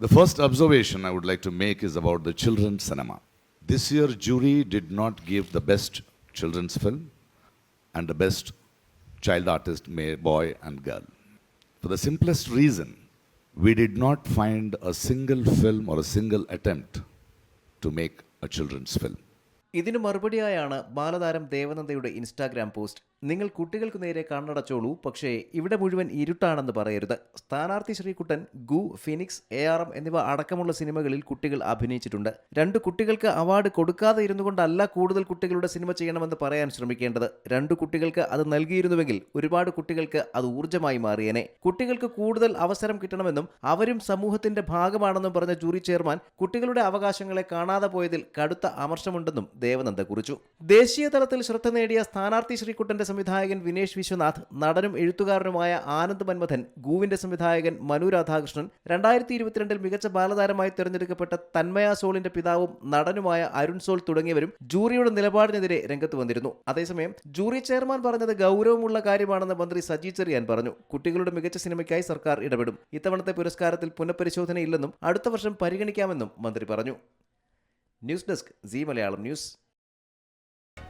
The first observation I would like to make is about the children's cinema. This year, jury did not give the best children's film and the best child artist, may- boy and girl. For the simplest reason, we did not find a single film or a single attempt to make a children's film. ഇതിനു മറുപടിയായാണ് ബാലതാരം ദേവനന്ദയുടെ Instagram post നിങ്ങൾ കുട്ടികൾക്ക് നേരെ കണ്ണടച്ചോളൂ പക്ഷേ ഇവിടെ മുഴുവൻ ഇരുട്ടാണെന്ന് പറയരുത്. സ്ഥാനാർത്ഥി ശ്രീകുട്ടൻ ഗു ഫിനിക്സ് എ ആർ എം എന്നിവ അടക്കമുള്ള സിനിമകളിൽ കുട്ടികൾ അഭിനയിച്ചിട്ടുണ്ട്. രണ്ട് കുട്ടികൾക്ക് അവാർഡ് കൊടുക്കാതെ ഇരുന്നുകൊണ്ടല്ല കൂടുതൽ കുട്ടികളുടെ സിനിമ ചെയ്യണമെന്ന് പറയാൻ ശ്രമിക്കേണ്ടത്. രണ്ട് കുട്ടികൾക്ക് അത് നൽകിയിരുന്നുവെങ്കിൽ ഒരുപാട് കുട്ടികൾക്ക് അത് ഊർജമായി മാറിയേനെ. കുട്ടികൾക്ക് കൂടുതൽ അവസരം കിട്ടണമെന്നും അവരും സമൂഹത്തിന്റെ ഭാഗമാണെന്നും പറഞ്ഞ ജൂറി ചെയർമാൻ കുട്ടികളുടെ അവകാശങ്ങളെ കാണാതെ പോയതിൽ കടുത്ത അമർഷമുണ്ടെന്നും ദേവനന്ദ കുറിച്ചു. ദേശീയ തലത്തിൽ ശ്രദ്ധ നേടിയ സ്ഥാനാർത്ഥി ശ്രീകുട്ടന്റെ സംവിധായകൻ വിനേഷ് വിശ്വനാഥ് നടനും എഴുത്തുകാരനുമായ ആനന്ദ് മന്മഥൻ ഗൂവിന്റെ സംവിധായകൻ മനു രാധാകൃഷ്ണൻ രണ്ടായിരത്തി ഇരുപത്തിരണ്ടിൽ മികച്ച ബാലതാരമായി തിരഞ്ഞെടുക്കപ്പെട്ട തന്മയ സോളിന്റെ പിതാവും നടനുമായ അരുൺ സോൾ തുടങ്ങിയവരും ജൂറിയുടെ നിലപാടിനെതിരെ രംഗത്ത് വന്നിരുന്നു. അതേസമയം ജൂറി ചെയർമാൻ പറഞ്ഞത് ഗൗരവമുള്ള കാര്യമാണെന്ന് മന്ത്രി സജി ചെറിയാൻ പറഞ്ഞു. കുട്ടികളുടെ മികച്ച സിനിമയ്ക്കായി സർക്കാർ ഇടപെടും. ഇത്തവണത്തെ പുരസ്കാരത്തിൽ പുനഃപരിശോധനയില്ലെന്നും അടുത്ത വർഷം പരിഗണിക്കാമെന്നും മന്ത്രി പറഞ്ഞു. News desk C Malayalam news.